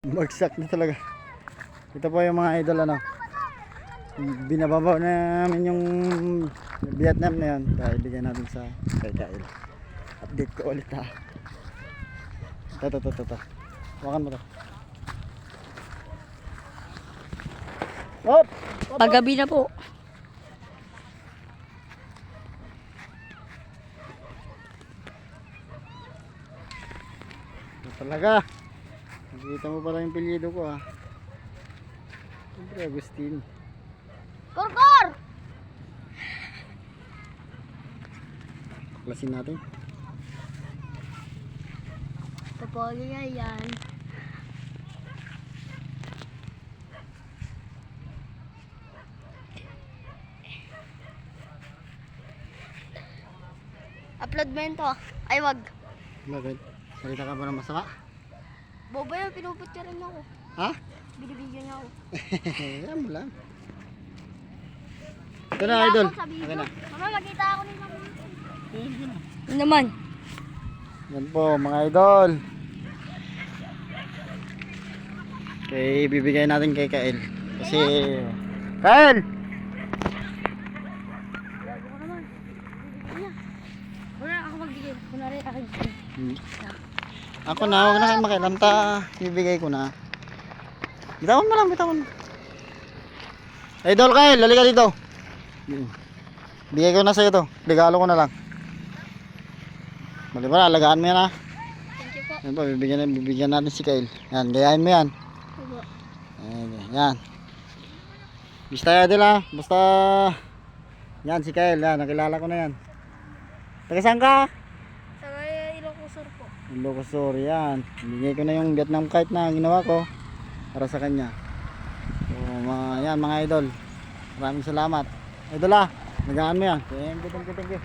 Bagsak na talaga. Ito po yung mga idol ano. Binababaw na namin yung Vietnam na yan. Kaya ibigay natin sa kay Kyle. Update ko ulit ha. Ito, ito, ito, ito. Hawakan mo to. Hop! Paggabi na po. Ito talaga. Nakita mo pala yung pilyedo ko ha. Siyempre Agustin. Korkor! Klasin natin. Papoli nga yan. Upload mo yun to. Ay, wag. Bakit? Salita ka ba ng masama? Bobo yan, pinupicture mo ako. Ha? Binibigyan niya ako. Yan mo lang. Ito na idol. Okay na. Mama, makita ako ni Mama. Ano naman? Yan po mga idol. Okay, bibigay natin kay Kael. Kasi Kael! Wala ako magbigay. Kunwari, akin. Hmm. Ako na, huwag na kayo makialam. Ta, bibigay ko na. Bitawan mo lang, bitawan mo. Idol Kael, lalika dito. Bigay ko na sa'yo to. Regalo ko na lang. Mali ba, alagaan mo yan ha. Thank you po. Yan po, bibigyan, bibigyan natin si Kael. Yan, gayahin mo yan. Opo. Yan. Basta yan din ha. Basta... Yan, si Kyle. Yan, nakilala ko na yan. Taga saan ka? Ilocosur, yan. Bigay ko na yung Vietnam kite na ginawa ko. Para sa kanya. So, mga, yan, mga idol. Maraming salamat. Idol ah. Nagaan mo yan. Thank you, thank you, thank you.